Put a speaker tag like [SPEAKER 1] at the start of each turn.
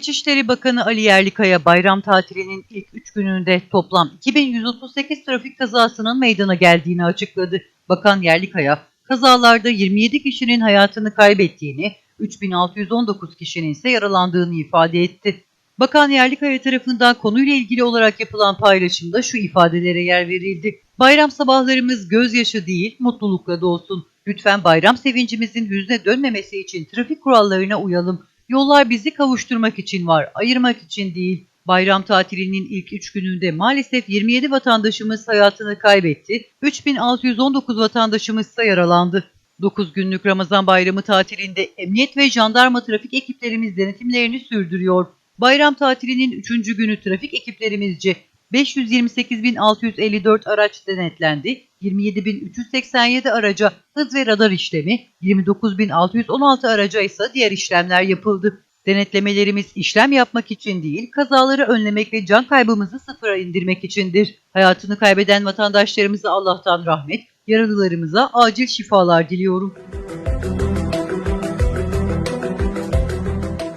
[SPEAKER 1] İçişleri Bakanı Ali Yerlikaya bayram tatilinin ilk 3 gününde toplam 2138 trafik kazasının meydana geldiğini açıkladı. Bakan Yerlikaya, kazalarda 27 kişinin hayatını kaybettiğini, 3619 kişinin ise yaralandığını ifade etti. Bakan Yerlikaya tarafından konuyla ilgili olarak yapılan paylaşımda şu ifadelere yer verildi. Bayram sabahlarımız gözyaşı değil, mutlulukla dolsun. Lütfen bayram sevincimizin hüzne dönmemesi için trafik kurallarına uyalım. Yollar bizi kavuşturmak için var, ayırmak için değil. Bayram tatilinin ilk 3 gününde maalesef 27 vatandaşımız hayatını kaybetti, 3619 vatandaşımız ise yaralandı. 9 günlük Ramazan bayramı tatilinde emniyet ve jandarma trafik ekiplerimiz denetimlerini sürdürüyor. Bayram tatilinin 3. günü trafik ekiplerimizce 528.654 araç denetlendi, 27.387 araca hız ve radar işlemi, 29.616 araca ise diğer işlemler yapıldı. Denetlemelerimiz işlem yapmak için değil, kazaları önlemek ve can kaybımızı sıfıra indirmek içindir. Hayatını kaybeden vatandaşlarımıza Allah'tan rahmet, yaralılarımıza acil şifalar diliyorum.